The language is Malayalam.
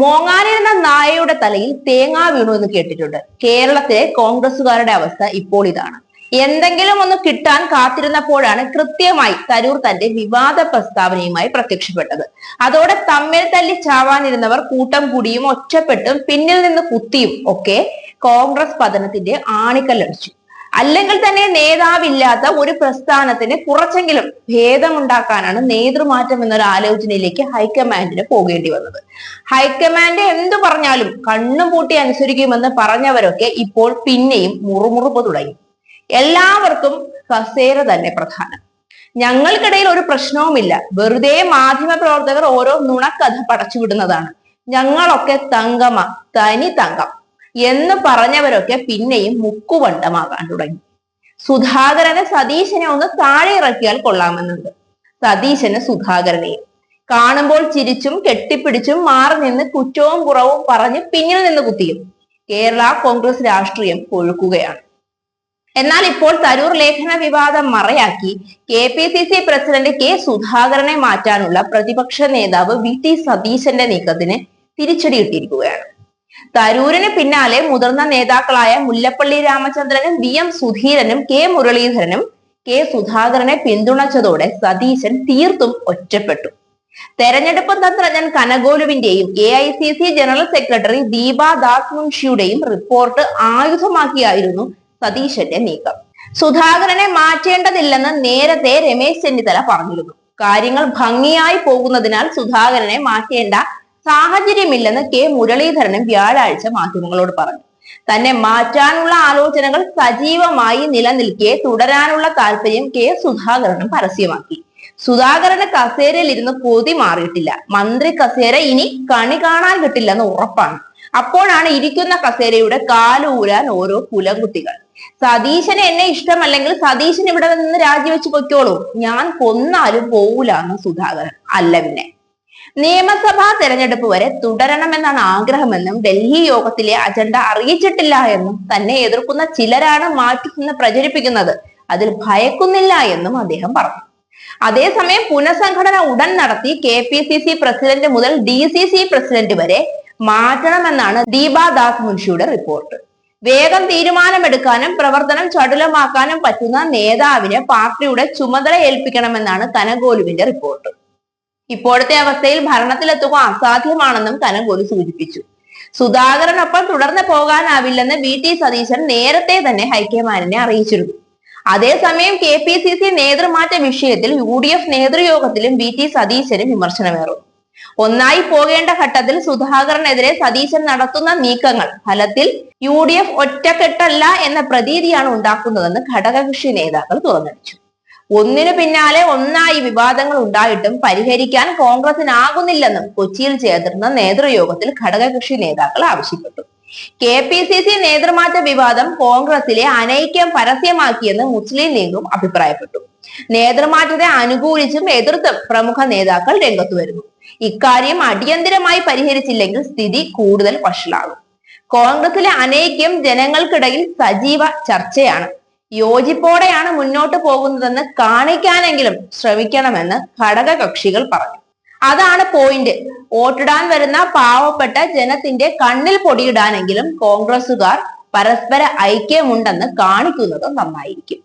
മോങ്ങാനിരുന്ന നായയുടെ തലയിൽ തേങ്ങ വീണു എന്ന് കേട്ടിട്ടുണ്ട്. കേരളത്തിലെ കോൺഗ്രസുകാരുടെ അവസ്ഥ ഇപ്പോൾ ഇതാണ്. എന്തെങ്കിലും ഒന്ന് കിട്ടാൻ കാത്തിരുന്നപ്പോഴാണ് കൃത്യമായി തരൂർ തന്റെ വിവാദ പ്രസ്താവനയുമായി പ്രത്യക്ഷപ്പെട്ടത്. അതോടെ തമ്മിൽ തല്ലി ചാവാനിരുന്നവർ കൂട്ടം കൂടിയും ഒറ്റപ്പെട്ടും പിന്നിൽ നിന്ന് കുത്തിയും ഒക്കെ കോൺഗ്രസ് പതനത്തിന്റെ ആണിക്കല്ലടിച്ചു. അല്ലെങ്കിൽ തന്നെ നേതാവില്ലാത്ത ഒരു പ്രസ്ഥാനത്തിന് കുറച്ചെങ്കിലും ഭേദമുണ്ടാക്കാനാണ് നേതൃമാറ്റം എന്നൊരു ആലോചനയിലേക്ക് ഹൈക്കമാൻഡിന് പോകേണ്ടി വന്നത്. ഹൈക്കമാൻഡ് എന്തു പറഞ്ഞാലും കണ്ണും പൂട്ടി അനുസരിക്കുമെന്ന് പറഞ്ഞവരൊക്കെ ഇപ്പോൾ പിന്നെയും മുറുമുറുപ്പ് തുടങ്ങി. എല്ലാവർക്കും കസേര തന്നെ പ്രധാനം. ഞങ്ങൾക്കിടയിൽ ഒരു പ്രശ്നവുമില്ല. വെറുതെ മാധ്യമ പ്രവർത്തകർ ഓരോ നുണക്കഥ പടച്ചുവിടുന്നതാണ്. ഞങ്ങളൊക്കെ തങ്കമ തനി തങ്കം. എന്ന് പറഞ്ഞവരൊക്കെ പിന്നെയും മുക്കുവണ്ടമാകാൻ തുടങ്ങി. സുധാകരനെ സതീശനെ ഒന്ന് താഴെ ഇറക്കിയാൽ കൊള്ളാമെന്നുണ്ട്. സതീശന് സുധാകരനെയും. കാണുമ്പോൾ ചിരിച്ചും കെട്ടിപ്പിടിച്ചും മാറി നിന്ന് കുറ്റവും കുറവും പറഞ്ഞ് പിന്നിൽ നിന്ന് കുത്തിയും. കേരള കോൺഗ്രസ് രാഷ്ട്രീയം കൊഴുക്കുകയാണ്. എന്നാൽ ഇപ്പോൾ തരൂർ ലേഖന വിവാദം മറയാക്കി K P C C president K സുധാകരനെ മാറ്റാനുള്ള പ്രതിപക്ഷ നേതാവ് വി ടി സതീശന്റെ നീക്കത്തിന് തിരിച്ചടിയിട്ടിരിക്കുകയാണ്. തരൂരിന് പിന്നാലെ മുതിർന്ന നേതാക്കളായ മുല്ലപ്പള്ളി രാമചന്ദ്രനും വി എം സുധീരനും കെ മുരളീധരനും കെ സുധാകരനെ പിന്തുണച്ചതോടെ സതീശൻ തീർത്തും ഒറ്റപ്പെട്ടു. തെരഞ്ഞെടുപ്പ് തന്ത്രജ്ഞൻ കനഗോലുവിന്റെയും A I C C general secretary Deepa Das മുൻഷിയുടെയും report ആയുധമാക്കിയായിരുന്നു സതീശന്റെ നീക്കം. സുധാകരനെ മാറ്റേണ്ടതില്ലെന്ന് നേരത്തെ രമേശ് ചെന്നിത്തല പറഞ്ഞിരുന്നു. കാര്യങ്ങൾ ഭംഗിയായി പോകുന്നതിനാൽ സുധാകരനെ മാറ്റേണ്ട സാഹചര്യമില്ലെന്ന് കെ. മുരളീധരനും വ്യാഴാഴ്ച മാധ്യമങ്ങളോട് പറഞ്ഞു. തന്നെ മാറ്റാനുള്ള ആലോചനകൾ സജീവമായി നിലനിൽക്കെ തുടരാനുള്ള താല്പര്യം കെ. സുധാകരനും പരസ്യമാക്കി. സുധാകരന് കസേരയിൽ ഇരുന്ന് കൊതി മാറിയിട്ടില്ല. മന്ത്രി കസേര ഇനി കണി കാണാൻ കിട്ടില്ലെന്ന് ഉറപ്പാണ്. അപ്പോഴാണ് ഇരിക്കുന്ന കസേരയുടെ കാലൂരാൻ ഓരോ കുലംകുട്ടികൾ സതീശന് എന്നെ ഇഷ്ടമല്ലെങ്കിൽ സതീശൻ ഇവിടെ നിന്ന് രാജിവെച്ച് പൊയ്ക്കോളൂ. ഞാൻ കൊന്നാലും പോവൂലാന്ന് സുധാകരൻ. അല്ല പിന്നെ. നിയമസഭാ തെരഞ്ഞെടുപ്പ് വരെ തുടരണമെന്നാണ് ആഗ്രഹമെന്നും ഡൽഹി യോഗത്തിലെ അജണ്ട അറിയിച്ചിട്ടില്ല എന്നും തന്നെ എതിർക്കുന്ന ചിലരാണ് മാറ്റിന്ന് പ്രചരിപ്പിക്കുന്നത്. അതിൽ ഭയക്കുന്നില്ല എന്നും അദ്ദേഹം പറഞ്ഞു. അതേസമയം പുനഃസംഘടന ഉടൻ നടത്തി K P C C president മുതൽ ഡി സി സി പ്രസിഡന്റ് വരെ മാറ്റണമെന്നാണ് ദീപാദാസ് മുൻഷിയുടെ റിപ്പോർട്ട്. വേഗം തീരുമാനമെടുക്കാനും പ്രവർത്തനം ചടുലമാക്കാനും പറ്റുന്ന നേതാവിനെ പാർട്ടിയുടെ ചുമതല ഏൽപ്പിക്കണമെന്നാണ് കനഗോലുവിന്റെ റിപ്പോർട്ട്. ഇപ്പോഴത്തെ അവസ്ഥയിൽ ഭരണത്തിലെത്തുക അസാധ്യമാണെന്നും കനഗോലു സൂചിപ്പിച്ചു. സുധാകരനൊപ്പം തുടർന്ന് പോകാനാവില്ലെന്ന് വി. ടി. സതീശൻ നേരത്തെ തന്നെ ഹൈക്കമാൻഡിനെ അറിയിച്ചിരുന്നു. അതേസമയം കെ. പി. സി. സി നേതൃമാറ്റ വിഷയത്തിൽ യു. ഡി. എഫ് നേതൃയോഗത്തിലും വി. ടി. സതീശനും വിമർശനമേറുന്നു ഒന്നായി പോകേണ്ട ഘട്ടത്തിൽ സുധാകരനെതിരെ സതീശൻ നടത്തുന്ന നീക്കങ്ങൾ ഫലത്തിൽ യു. ഡി. എഫ് ഒറ്റക്കെട്ടല്ല എന്ന പ്രതീതിയാണ് ഉണ്ടാക്കുന്നതെന്ന് ഘടകകക്ഷി നേതാക്കൾ തുറന്നടിച്ചു. ഒന്നിനു പിന്നാലെ ഒന്നായി വിവാദങ്ങൾ ഉണ്ടായിട്ടും പരിഹരിക്കാൻ കോൺഗ്രസിനാകുന്നില്ലെന്നും കൊച്ചിയിൽ ചേർന്ന നേതൃയോഗത്തിൽ ഘടകകക്ഷി നേതാക്കൾ ആവശ്യപ്പെട്ടു. കെ പി സി സി നേതൃമാറ്റ വിവാദം കോൺഗ്രസിലെ അനൈക്യം പരസ്യമാക്കിയെന്ന് മുസ്ലിം ലീഗും അഭിപ്രായപ്പെട്ടു. നേതൃമാറ്റത്തെ അനുകൂലിച്ചും എതിർത്തും പ്രമുഖ നേതാക്കൾ രംഗത്തു വരുന്നു. ഇക്കാര്യം അടിയന്തിരമായി പരിഹരിച്ചില്ലെങ്കിൽ സ്ഥിതി കൂടുതൽ വഷളാകും. കോൺഗ്രസിലെ അനൈക്യം ജനങ്ങൾക്കിടയിൽ സജീവ ചർച്ചയാണ്. യോജിപ്പോടെയാണ് മുന്നോട്ട് പോകുന്നതെന്ന് കാണിക്കാനെങ്കിലും ശ്രമിക്കണമെന്ന് ഘടകകക്ഷികൾ പറഞ്ഞു. അതാണ് പോയിന്റ് വോട്ടിടാൻ വരുന്ന പാവപ്പെട്ട ജനത്തിന്റെ കണ്ണിൽ പൊടിയിടാനെങ്കിലും കോൺഗ്രസുകാർ പരസ്പര ഐക്യമുണ്ടെന്ന് കാണിക്കുന്നത് നന്നായിരിക്കും.